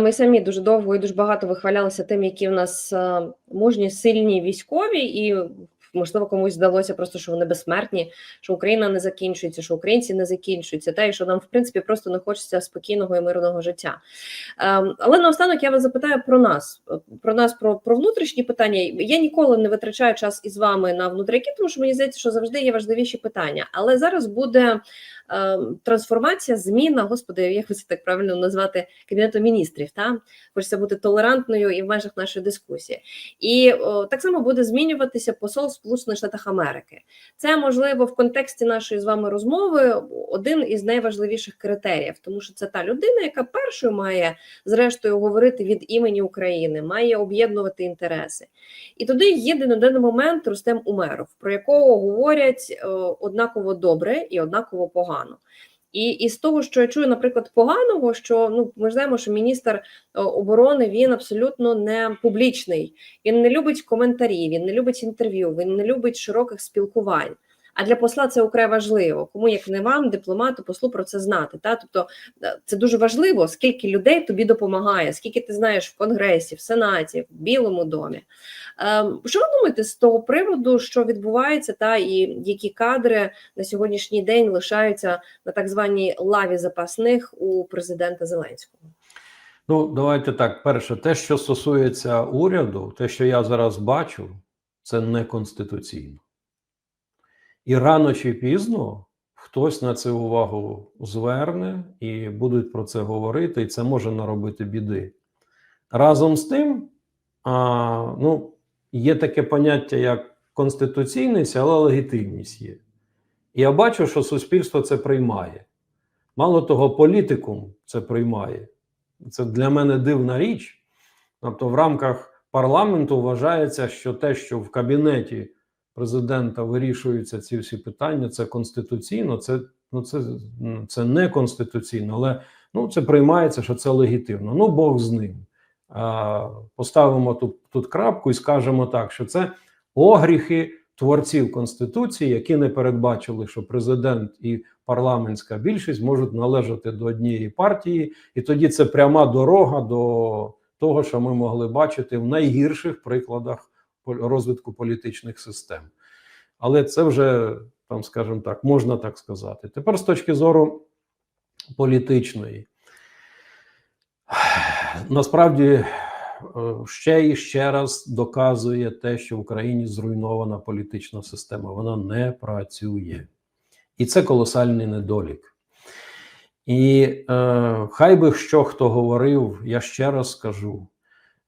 Ми самі дуже довго і дуже багато вихвалялися тим, які в нас е, мужні, сильні військові, і можливо комусь здалося просто, що вони безсмертні, що Україна не закінчується, що українці не закінчуються, та і що нам в принципі просто не хочеться спокійного і мирного життя. Ем, але наостанок я вас запитаю про нас, про нас, про, про внутрішні питання. Я ніколи не витрачаю час із вами на внутряки, тому що мені здається, що завжди є важливіші питання. Але зараз буде е, трансформація, зміна, господи, як це так правильно назвати кабінету міністрів. Та хочеться бути толерантною і в межах нашої дискусії. І о, так само буде змінюватися посол Сполучених Штатах Америки. Це можливо в контексті нашої з вами розмови один із найважливіших критеріїв, тому що це та людина, яка першою має зрештою говорити від імені України, має об'єднувати інтереси. І туди їде на даний момент Рустем Умеров, про якого говорять однаково добре і однаково погано. І, і з того, що я чую, наприклад, поганого, що ну ми знаємо, що міністр е, оборони він абсолютно не публічний, він не любить коментарі, він не любить інтерв'ю, він не любить широких спілкувань. А для посла це украй важливо. Кому як не вам, дипломату, послу про це знати. Та тобто е, це дуже важливо, скільки людей тобі допомагає, скільки ти знаєш в конгресі, в сенаті, в Білому домі. Ем, Що ви думаєте з того приводу, що відбувається, та і які кадри на сьогоднішній день лишаються на так званій лаві запасних у президента Зеленського? Ну, давайте так. Перше, те, що стосується уряду, те, що я зараз бачу, це неконституційно. І рано чи пізно хтось на це увагу зверне і будуть про це говорити, і це може наробити біди. Разом з тим, а, ну, є таке поняття, як конституційність, але легітимність є. І я бачу, що суспільство це приймає. Мало того, політикум це приймає. Це для мене дивна річ. Тобто, в рамках парламенту вважається, що те, що в кабінеті президента вирішуються ці всі питання, це конституційно, це ну це, це не конституційно, але ну це приймається, що це легітимно. Ну Бог з ним. А, Поставимо тут, тут крапку і скажемо так, що це огріхи творців конституції, які не передбачили, що президент і парламентська більшість можуть належати до однієї партії, і тоді це пряма дорога до того, що ми могли бачити в найгірших прикладах розвитку політичних систем. Але це вже там, скажімо так, можна так сказати. Тепер з точки зору політичної, насправді ще і ще раз доказує те, що в Україні зруйнована політична система. Вона не працює. І це колосальний недолік. І е, хай би що хто говорив, я ще раз скажу: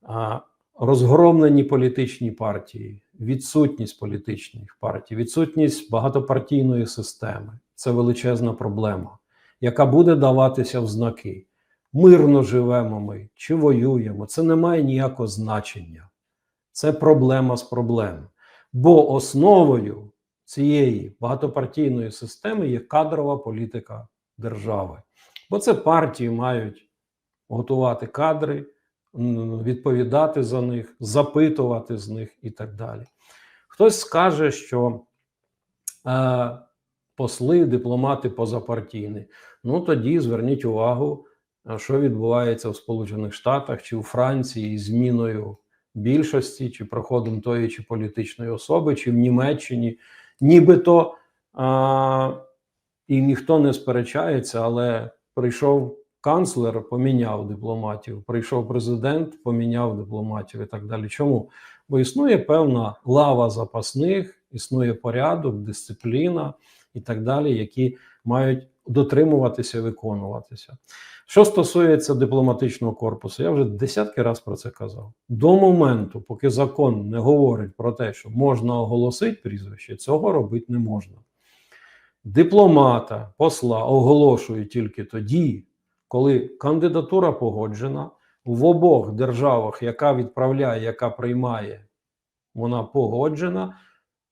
е, розгромлені політичні партії, відсутність політичних партій, відсутність багатопартійної системи це величезна проблема, яка буде даватися в знаки. Мирно живемо ми чи воюємо, це не має ніякого значення. Це проблема з проблем. Бо основою цієї багатопартійної системи є кадрова політика держави. Бо це партії мають готувати кадри, відповідати за них, запитувати з них і так далі. Хтось скаже, що е, посли, дипломати позапартійні. Ну тоді зверніть увагу, що відбувається в Сполучених Штатах чи у Франції зміною більшості, чи проходом тої чи політичної особи, чи в Німеччині, нібито а, і ніхто не сперечається, але прийшов канцлер, поміняв дипломатів, прийшов президент, поміняв дипломатів і так далі. Чому? Бо існує певна лава запасних, існує порядок, дисципліна і так далі, які мають дотримуватися, виконуватися. Що стосується дипломатичного корпусу, я вже десятки разів про це казав. До моменту, поки закон не говорить про те, що можна оголосити прізвище, цього робити не можна. Дипломата, посла оголошують тільки тоді, коли кандидатура погоджена в обох державах, яка відправляє, яка приймає, вона погоджена,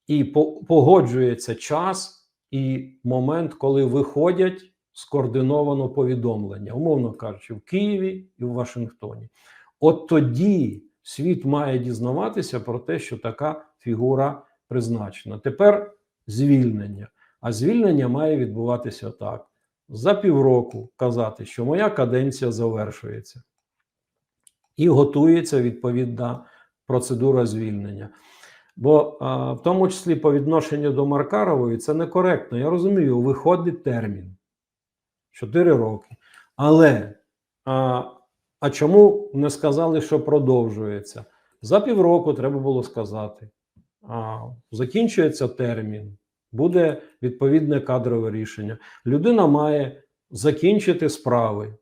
і погоджується час і момент, коли виходять скоординовано повідомлення, умовно кажучи, в Києві і в Вашингтоні. От тоді світ має дізнаватися про те, що така фігура призначена. Тепер звільнення. А звільнення має відбуватися так: за півроку казати, що моя каденція завершується. і готується відповідна процедура звільнення. Бо а, в тому числі по відношенню до Маркарової це некоректно. Я розумію, виходить термін 4 роки. Але а, а чому не сказали, що продовжується? За півроку треба було сказати. А, закінчується термін, буде відповідне кадрове рішення. Людина має закінчити справи,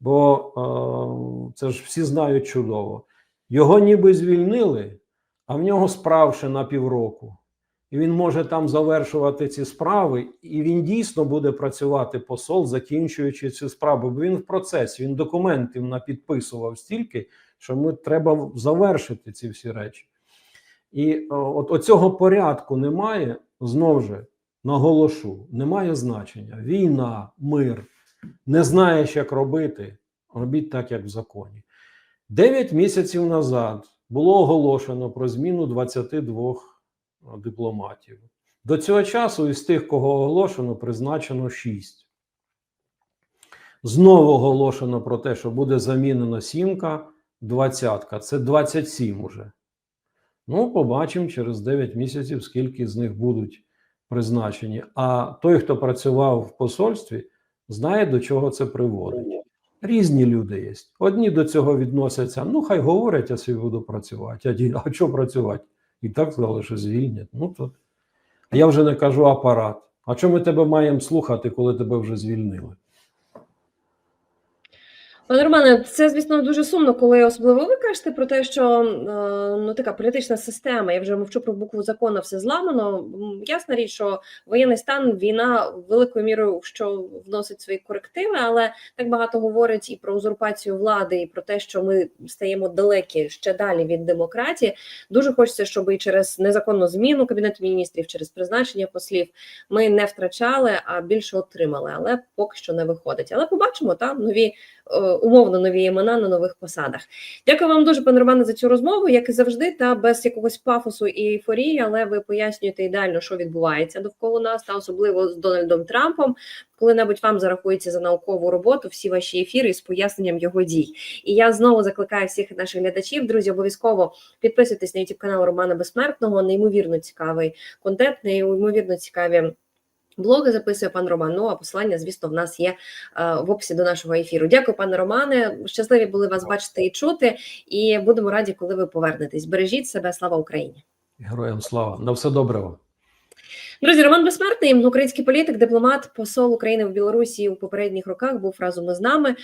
бо е, це ж всі знають чудово. Його ніби звільнили, а в нього справ ще на півроку. І він може там завершувати ці справи, і він дійсно буде працювати посол, закінчуючи цю справу. Бо він в процесі, він документів напідписував стільки, що ми треба завершити ці всі речі. І от оцього порядку немає, знову ж наголошу, немає значення. Війна, мир, не знаєш, як робити, робіть так, як в законі. Дев'ять місяців назад було оголошено про зміну 22 дипломатів. До цього часу із тих, кого оголошено, призначено 6. Знову оголошено про те, що буде замінена сімка, двадцятка. Це 27 уже. Ну, побачимо через 9 місяців, скільки з них будуть призначені. А той, хто працював в посольстві, знає, до чого це приводить. Різні люди є. Одні до цього відносяться, ну, хай говорять, я собі буду працювати. А, ті, а що працювати? І так сказали, що звільнять. Ну, то... А я вже не кажу апарат. А чому ми тебе маємо слухати, коли тебе вже звільнили? Пане Романе, це звісно дуже сумно, коли особливо ви кажете про те, що е, ну така політична система. Я вже мовчу про букву закону, все зламано. Ясна річ, що воєнний стан, війна великою мірою що вносить свої корективи, але так багато говорить і про узурпацію влади, і про те, що ми стаємо далекі ще далі від демократії. Дуже хочеться, щоб і через незаконну зміну кабінету міністрів, через призначення послів, ми не втрачали, а більше отримали. Але поки що не виходить. Але побачимо там нові умовно нові імена на нових посадах. Дякую вам дуже, пане Романе, за цю розмову, як і завжди, та без якогось пафосу і ейфорії, але ви пояснюєте ідеально, що відбувається довкола нас, та особливо з Дональдом Трампом. Коли-небудь вам зарахується за наукову роботу всі ваші ефіри з поясненням його дій. І я знову закликаю всіх наших глядачів, друзі, обов'язково підписуйтесь на YouTube канал Романа Безсмертного. Неймовірно цікавий контент, неймовірно цікаві. Блоги записує пан Роман. Ну а посилання, звісно, в нас є е, в описі до нашого ефіру. Дякую, пане Романе. Щасливі були вас бачити і чути. І будемо раді, коли ви повернетесь. Бережіть себе, слава Україні. Героям слава. На все добре вам. Друзі, Роман Безсмертний, український політик, дипломат, посол України в Білорусі у попередніх роках був разом із нами.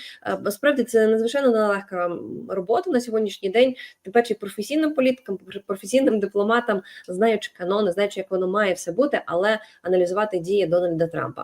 Справді Насправді це надзвичайно нелегка робота на сьогоднішній день. Тим паче професійним політикам, професійним дипломатам, знаючи канони, знаючи, як воно має все бути, але аналізувати дії Дональда Трампа.